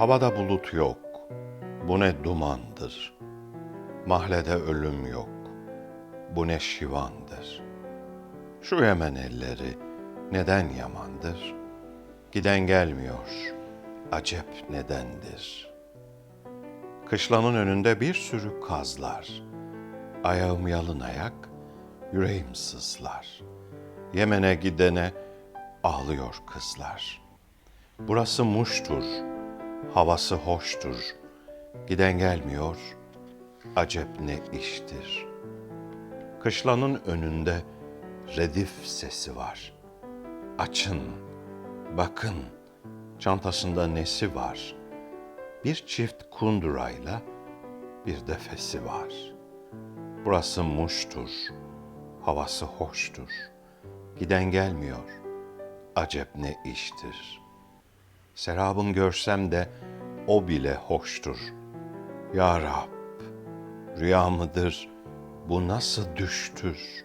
Havada bulut yok, bu ne dumandır. Mahlede ölüm yok, bu ne şivandır. Şu Yemen elleri neden yamandır? Giden gelmiyor, acep nedendir? Kışlanın önünde bir sürü kazlar. Ayağım yalın ayak, yüreğim sızlar. Yemen'e gidene ağlıyor kızlar. Burası Muş'tur, havası hoştur. Giden gelmiyor, acep ne iştir. Kışlanın önünde redif sesi var. Açın, bakın, çantasında nesi var? Bir çift kundurayla bir defesi var. Burası Muş'tur, havası hoştur. Giden gelmiyor, acep ne iştir. Serabın görsem de o bile hoştur. Ya Rab, rüya mıdır, bu nasıl düştür?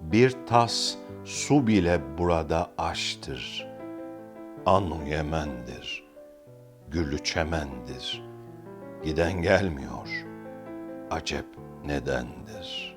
Bir tas su bile burada aştır. Anu Yemen'dir, gülü çemendir. Giden gelmiyor, acep nedendir?''